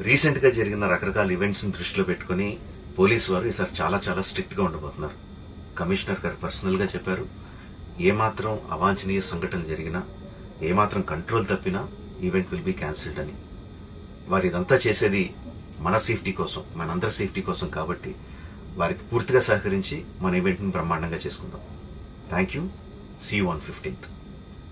రీసెంట్గా జరిగిన రకరకాల ఈవెంట్స్ని దృష్టిలో పెట్టుకొని పోలీసు వారు ఈసారి చాలా చాలా స్ట్రిక్ట్గా ఉండబోతున్నారు. కమిషనర్ గారు పర్సనల్గా చెప్పారు. ఏమాత్రం అవాంఛనీయ సంఘటన జరిగినా ఏమాత్రం కంట్రోల్ తప్పినా ఈవెంట్ విల్ బి క్యాన్సిల్డ్ అని. వారు ఇదంతా చేసేది మన సేఫ్టీ కోసం మనందరి సేఫ్టీ కోసం కాబట్టి వారికి పూర్తిగా సహకరించి మన ఈవెంట్ని బ్రహ్మాండంగా చేసుకుందాం. Thank you see one fifteenth